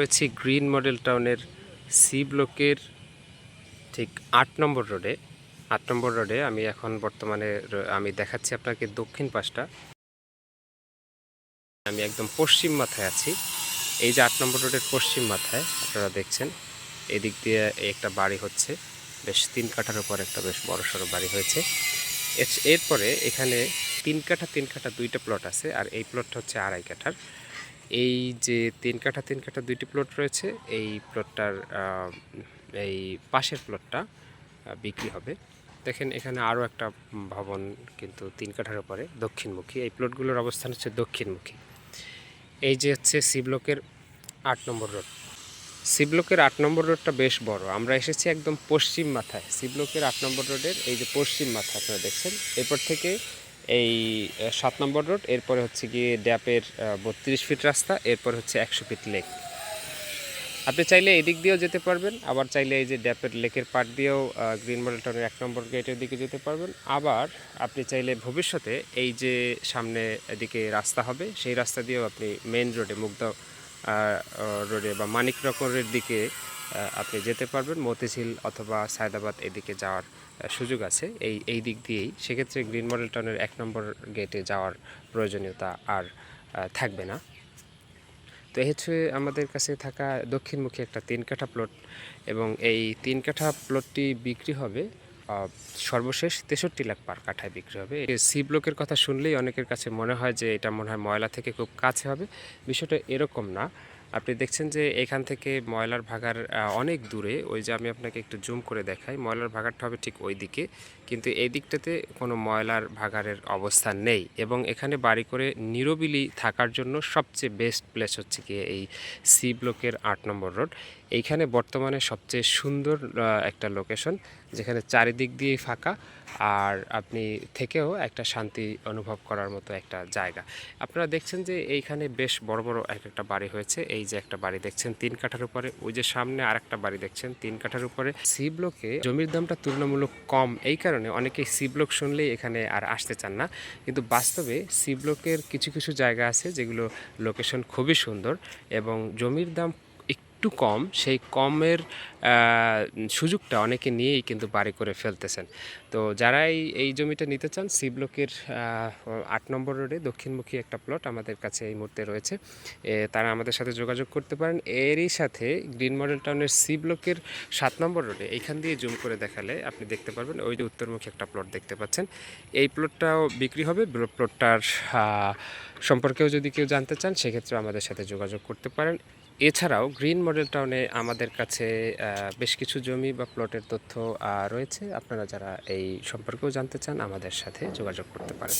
রয়েছি green model টাউনের C ব্লকের ঠিক আট নম্বর রোডে। আট নম্বর রোডে আমি এখন বর্তমানে আমি দেখাচ্ছি আপনাকে দক্ষিণ পাশটা। আমি একদম পশ্চিম মাথায় আছি। এই যে আট নম্বর রোডের পশ্চিম মাথায় আপনারা দেখছেন, এদিক দিয়ে একটা বাড়ি হচ্ছে। বেশ তিন কাঠার উপর একটা বেশ বড় সড়ো বাড়ি হয়েছে। এরপরে এখানে তিন কাঠা তিন কাঠা দুইটা প্লট আছে, আর এই প্লটটা হচ্ছে আড়াই কাঠার। এই যে তিন কাঠা তিন কাঠা দুইটি প্লট রয়েছে, এই প্লটটার এই পাশের প্লটটা বিক্রি হবে। দেখেন, এখানে আরও একটা ভবন কিন্তু তিন কাঠার উপরে দক্ষিণমুখী। এই প্লটগুলোর অবস্থান হচ্ছে দক্ষিণমুখী। এই যে হচ্ছে সি ব্লকের আট নম্বর রোড সি আট নম্বর রোডটা বেশ বড়। আমরা এসেছি একদম পশ্চিম মাথায়। সি আট নম্বর রোডের এই যে পশ্চিম মাথা, আপনারা দেখছেন, এরপর থেকে এই সাত নম্বর রোড, এরপরে হচ্ছে গিয়ে ড্যাপের বত্রিশ ফিট রাস্তা, এরপর হচ্ছে একশো ফিট লেক। আপনি চাইলে এদিক দিয়েও যেতে পারবেন, আবার চাইলে এই যে ড্যাপের লেকের পাড় দিয়েও গ্রিন মডেল টাউনের এক নম্বর গেটের দিকে যেতে পারবেন। আবার আপনি চাইলে ভবিষ্যতে এই যে সামনে এদিকে রাস্তা হবে, সেই রাস্তা দিয়েও আপনি মেন রোডে, মুগদা রোডে বা মানিক রকরের দিকে আপনি যেতে পারবেন মতিঝিল অথবা সায়দাবাদ এদিকে যাওয়ার সুযোগ আছে। এই এই দিক দিয়েই। সেক্ষেত্রে গ্রিন মডেল টাউনের এক নম্বর গেটে যাওয়ার প্রয়োজনীয়তা আর থাকবে না। তো এই হচ্ছে আমাদের কাছে থাকা দক্ষিণমুখী একটা তিন কাঠা প্লট এবং এই তিন কাঠা প্লটটি বিক্রি হবে সর্বশেষ তেষট্টি লাখ পার কাঠায় বিক্রি হবে। সি ব্লকের কথা শুনলেই অনেকের কাছে মনে হয় যে এটা মনে হয় ময়লা থেকে খুব কাছে হবে। বিষয়টা এরকম না। আপনি দেখছেন যে এখান থেকে ময়লার ভাগার অনেক দূরে, ওই যে আমি আপনাকে একটু জুম করে দেখাই, ময়লার ভাগারটা হবে ঠিক ওই দিকে, কিন্তু এই দিকটাতে কোনো ময়লার ভাগারের অবস্থান নেই এবং এখানে বাড়ি করে নিরবিলি থাকার জন্য সবচেয়ে বেস্ট প্লেস হচ্ছে কি এই সি ব্লকের আট নম্বর রোড এইখানে বর্তমানে সবচেয়ে সুন্দর একটা লোকেশন যেখানে চারিদিক দিয়েই ফাঁকা আর আপনি থেকেও একটা শান্তি অনুভব করার মতো একটা জায়গা। আপনারা দেখছেন যে এইখানে বেশ বড় বড় এক একটা বাড়ি হয়েছে। এই যে একটা বাড়ি দেখছেন তিন কাঠার উপরে, ওই যে সামনে আর একটা বাড়ি দেখছেন তিন কাঠার উপরে। সি ব্লকে জমির দামটা তুলনামূলক কম, এই কারণে অনেকেই সি ব্লক শুনলেই এখানে আর আসতে চান না। কিন্তু বাস্তবে সি ব্লকের কিছু কিছু জায়গা আছে যেগুলো লোকেশন খুবই সুন্দর এবং জমির দাম একটু কম, সেই কমের সুযোগটা অনেকে নিয়েই কিন্তু বাড়ি করে ফেলতেছেন। তো যারা এই জমিটা নিতে চান সি ব্লকের আট নম্বর রোডে দক্ষিণমুখী একটা প্লট আমাদের কাছে এই মুহূর্তে রয়েছে। তারা আমাদের সাথে যোগাযোগ করতে পারেন। এরই সাথে গ্রিন মডেল টাউনের সি ব্লকের সাত নম্বর রোডে এইখান দিয়ে জুম করে দেখালে আপনি দেখতে পারবেন, ওই যে উত্তরমুখী একটা প্লট দেখতে পাচ্ছেন। এই প্লটটাও বিক্রি হবে প্লটটার সম্পর্কেও যদি কেউ জানতে চান সেক্ষেত্রে আমাদের সাথে যোগাযোগ করতে পারেন। এছাড়াও গ্রিন মডেল টাউনে আমাদের কাছে বেশ কিছু জমি বা প্লটের তথ্য রয়েছে। আপনারা যারা এই সম্পর্কেও জানতে চান, আমাদের সাথে যোগাযোগ করতে পারেন।